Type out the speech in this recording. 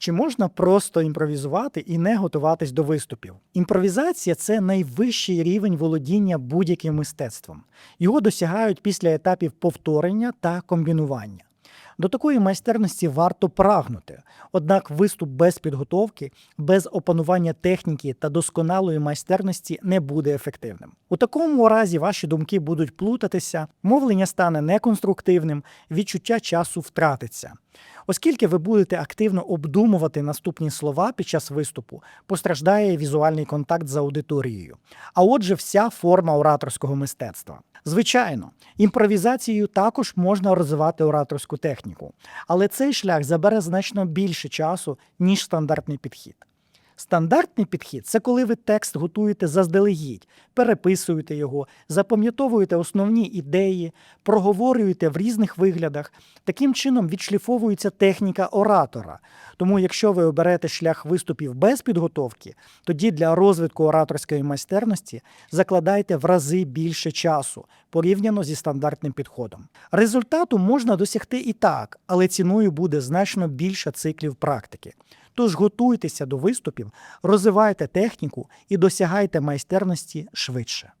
Чи можна просто імпровізувати і не готуватись до виступів? Імпровізація це найвищий рівень володіння будь-яким мистецтвом. Його досягають після етапів повторення та комбінування. До такої майстерності варто прагнути, однак виступ без підготовки, без опанування техніки та досконалої майстерності не буде ефективним. У такому разі ваші думки будуть плутатися, мовлення стане неконструктивним, відчуття часу втратиться. Оскільки ви будете активно обдумувати наступні слова під час виступу, постраждає візуальний контакт з аудиторією, а отже, вся форма ораторського мистецтва. Звичайно, імпровізацією також можна розвивати ораторську техніку, але цей шлях забере значно більше часу, ніж стандартний підхід. Стандартний підхід це коли ви текст готуєте заздалегідь, переписуєте його, запам'ятовуєте основні ідеї, проговорюєте в різних виглядах. Таким чином відшліфовується техніка оратора. Тому, якщо ви оберете шлях виступів без підготовки, тоді для розвитку ораторської майстерності закладайте в рази більше часу порівняно зі стандартним підходом. Результату можна досягти і так, але ціною буде значно більше циклів практики. Тож готуйтеся до виступів, розвивайте техніку і досягайте майстерності швидше.